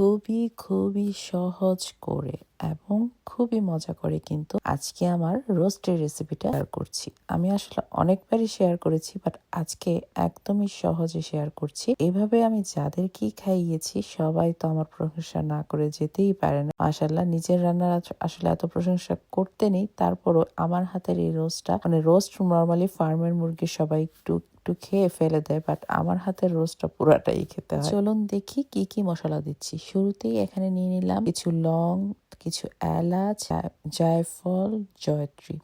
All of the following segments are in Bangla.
খুবই খুবই সহজ করে। এবং খুবই মজা করে কিন্তু আজকে আমার রোস্টের রেসিপিটা শেয়ার করছি। আমি আসলে অনেকবারই শেয়ার করেছি বাট আজকে একদমই সহজে শেয়ার করছি। এভাবে আমি যাদেরকে খাইয়েছি সবাই তো আমার প্রশংসা না করে যেতেই পারে না। মাসাল্লাহ নিজের রান্নার আসলে এত প্রশংসা করতে নেই। তারপরও আমার হাতের এই রোস্টটা মানে রোস্ট নর্মালি ফার্মের মুরগি সবাই একটু একটু খেয়ে ফেলে দেয় বাট আমার হাতের রোস্টটা পুরাটাই খেতে হয়। চলুন দেখি কি কি মশলা দিচ্ছি। শুরুতেই এখানে নিয়ে নিলাম কিছু লং কিছু এলাচ, জয়ফল, জয়ত্রী।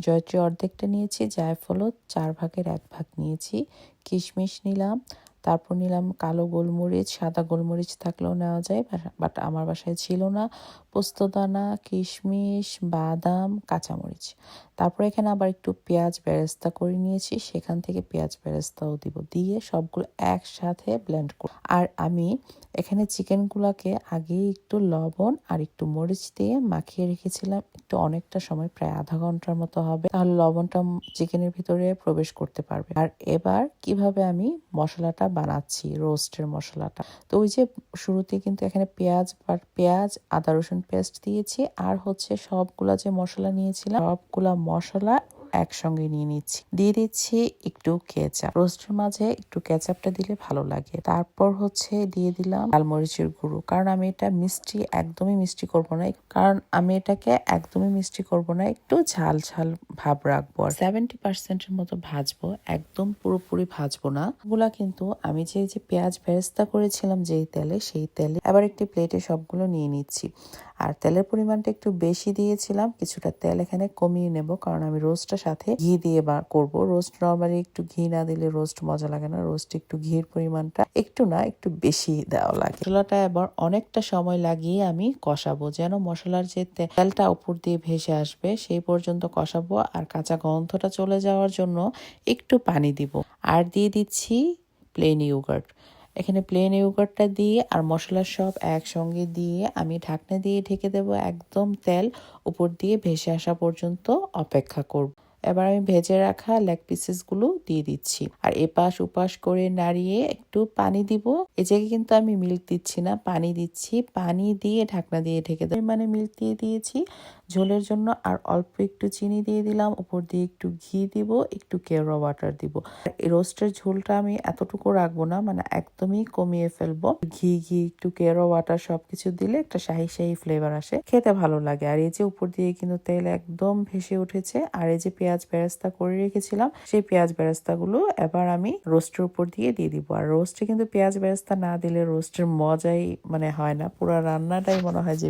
জয়ত্রী অর্ধেকটা নিয়েছি, জায়ফলও চার ভাগের এক ভাগ নিয়েছি। কিশমিশ নিলাম, তারপর নিলাম কালো গোলমরিচ, সাদা গোলমরিচ থাকলেও নেওয়া যায় বাট আমার বাসায় ছিল না। পোস্তদানা, কিশমিশ, বাদাম, কাঁচামরিচ। তারপর এখানে আবার একটু পেঁয়াজ বেরেস্তা করে নিয়েছি। সেখান থেকে পেঁয়াজ বেরেস্তাও দিব দিয়ে সবগুলো একসাথে ব্লেন্ড করব। আর আমি এখানে চিকেনগুলোকে আগে একটু লবণ আর একটু মরিচ দিয়ে মাখিয়ে রেখেছিলাম। একটু অনেকটা সময়, প্রায় আধা ঘণ্টার মতো হবে। তাহলে লবণটা চিকেনের ভিতরে প্রবেশ করতে পারবে। আর এবার কীভাবে আমি মশলাটা বানাচ্ছি, রোস্টের মশলাটা? তো ওই যে শুরুতে কিন্তু এখানে পেঁয়াজ বা পেঁয়াজ, আদা রসুন পেস্ট দিয়েছি। আর হচ্ছে সবগুলা যে মশলা নিয়েছিলাম, সবগুলা মশলা একসঙ্গে নিয়ে নিচ্ছি। দিয়ে দিচ্ছি একটু কেচাপ। রোস্টের মাঝে একটু কেচাপটা দিলে ভালো লাগে। তারপর হচ্ছে দিয়ে দিলাম লাল মরিচের গুঁড়ো। কারণ আমি এটা মিষ্টি, একদমই মিষ্টি করব না। কারণ আমি এটাকে একদমই মিষ্টি করব না। একটু ঝাল ঝাল ভাব রাখব সেভেন্টি পার্সেন্টের মতো ভাজবো। একদম পুরোপুরি ভাজবো না। ওগুলা কিন্তু আমি যে যে পেঁয়াজ বেরেস্তা করেছিলাম যেই তেলে, সেই তেলে আবার একটি প্লেটে সবগুলো নিয়ে নিচ্ছি। আর তেলের পরিমাণটা একটু বেশি দিয়েছিলাম, কিছুটা তেল এখানে কমিয়ে নেব, কারণ আমি রোস্টটা সাথে ঘি দিয়ে করব। রোস্ট নর্মালি একটু ঘি না দিলে রোস্ট মজা লাগে না, রোস্ট একটু ঘির পরিমাণটা একটু না, একটু বেশি দেওয়া লাগে। মশলাটা এবার অনেকটা সময় লাগিয়ে আমি কষাবো, যেন মশলার যে তেলটা উপর দিয়ে ভেসে আসবে সেই পর্যন্ত কষাবো, আর কাঁচা গন্ধটা চলে যাওয়ার জন্য একটু পানি দিব। আর দিয়ে দিচ্ছি প্লেন ইউগার্ট এখানে প্লেন ইউগারটা দিয়ে আর মশলা সব একসঙ্গে দিয়ে আমি ঢাকনা দিয়ে ঢেকে দেব একদম তেল। উপর দিয়ে ভেসে আসা পর্যন্ত অপেক্ষা করব। এবার আমি ভেজে রাখা লেগ পিসেসগুলো দিয়ে দিচ্ছি। আর এপাশ উপাশ করে নাড়িয়ে একটু পানি দিব। এই জায়গায় কিন্তু আমি মিল্ক দিচ্ছি না, পানি দিচ্ছি। পানি দিয়ে ঢাকনা দিয়ে ঢেকে দেব। মানে মিল্ক দিয়ে দিয়েছি। ঝোলের জন্য আর অল্প একটু চিনি দিয়ে দিলাম। উপর দিয়ে একটু ঘি দিব, একটু কেওড়া ওয়াটার দিব। এই রোস্টের ঝোলটা আমি এতটুকু রাখব না মানে একদমই কমিয়ে ফেলব। ঘি ঘি, একটু কেওড়া ওয়াটার সবকিছু দিলে একটা শাহি শাহি ফ্লেভার আসে। খেতে ভালো লাগে। আর এই যে উপর দিয়ে কিন্তু তেল একদম ভেসে উঠেছে, আর এই যে পেঁয়াজ বেরেস্তা করে রেখেছিলাম, সেই পেঁয়াজ বেরেস্তা গুলো এবার আমি রোস্টের উপর দিয়ে দিয়ে দিব। আর রোস্টে কিন্তু পেঁয়াজ বেরেস্তা না দিলে রোস্টের মজাই মানে হয় না। পুরো রান্নাটাই মনে হয় যে